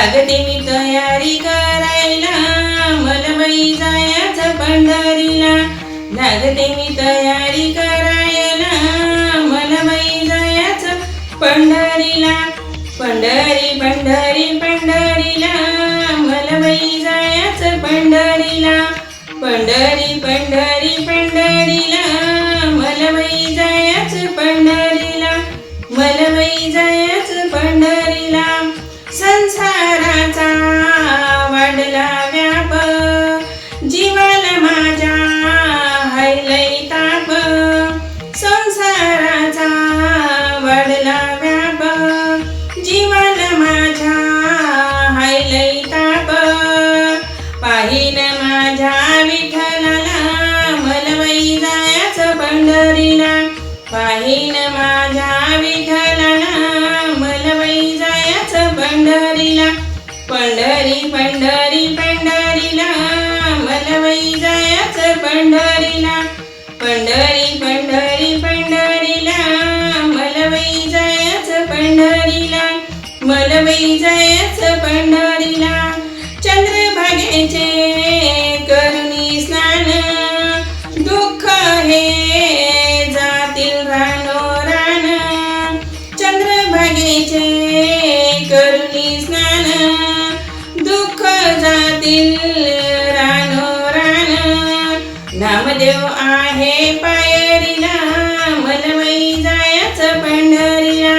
लागते मी तयारी करायला मलबाई जायचं पंढरीला. लागते मी तयारी करायला मलबाई जायचं पंढरीला. पंढरी पंढरी पंढरीला मलबाई जायचं पंढरीला. पंढरी पंढरी पंढरीला मलबाई जायचं पंढरीला. मलबाई जायचं पंढरीला. संसार पंढरी पंढरीला मलबाई जायचं पंढरीला. मलबाई जायचं पंढरीला. चंद्रभागेचे करुणी स्नान. दुःख हे जातील रानो रान चंद्रभागेचे करुणी स्नान. दुःख जातील रानो रान नामदेव पंढरीला मनवई जायच पंढरीला.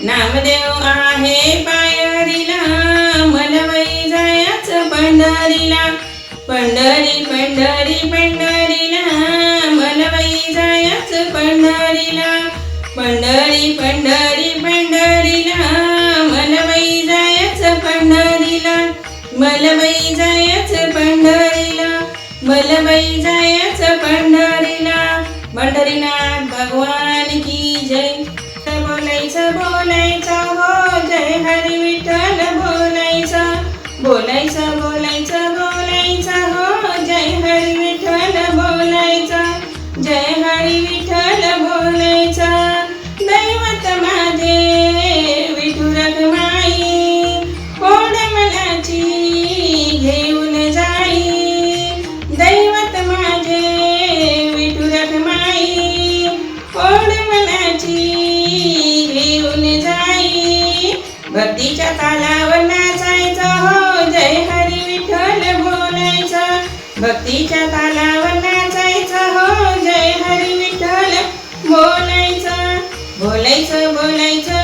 नामदेव आहे पायरीला मनवई जायचं पंढरीला. पंढरी पंढरी पंढरीला मनवई जायच पंढरीला. पंढरी पंढरी पंढरीला मनवई जायच पंढरीला. मलवई जायच पंढरीला मलवई जाय ભંડરીના ભગવાન मनाची घेऊन जाई. भक्तीच्या तालावर नाचायचं हो जय हरी विठ्ठल बोलायचं. भक्तीच्या तालावर नाचायचं हो जय हरी विठ्ठल बोलायचं बोलायचं. बोलायचं बोलायचं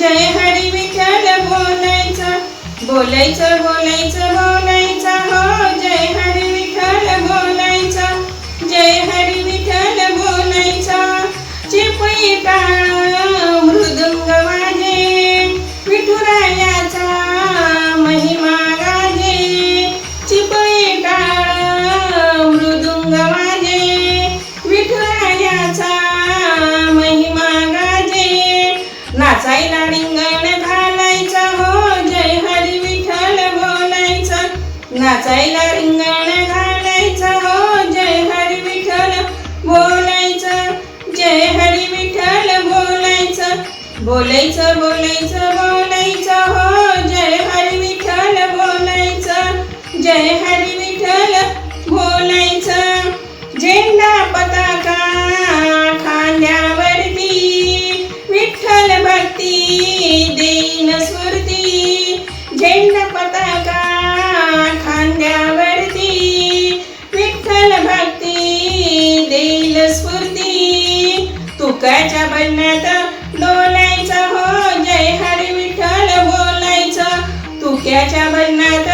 जय हरी विठ्ठल बोलायचं बोलायचं बोलायचं बोलायचं हो जय हरी विठ्ठल बोल नाचायला रिंगाण घालायचं हो जय हरी विठ्ठल. बोलायचं जय हरी विठ्ठल बोलायचं. बोलायचं बोलायचं बोलायचं हो जय हरी विठ्ठल बोलायचं. जय हरी विठ्ठल बोलायचं. झेंडा पता तुकाच्या बन्यात हो जय हरी विठ्ठल बोलायचं. तुक्याच्या बनण्यात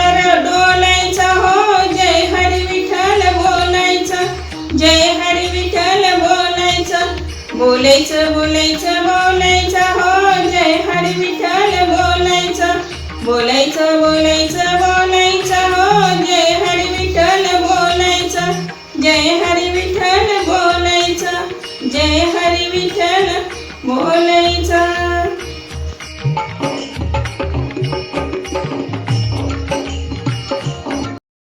डोलायचं हो जय हरी विठ्ठल बोलायचं. जय हरी विठ्ठल बोलायचं. बोलायचं बोलायचं Hola.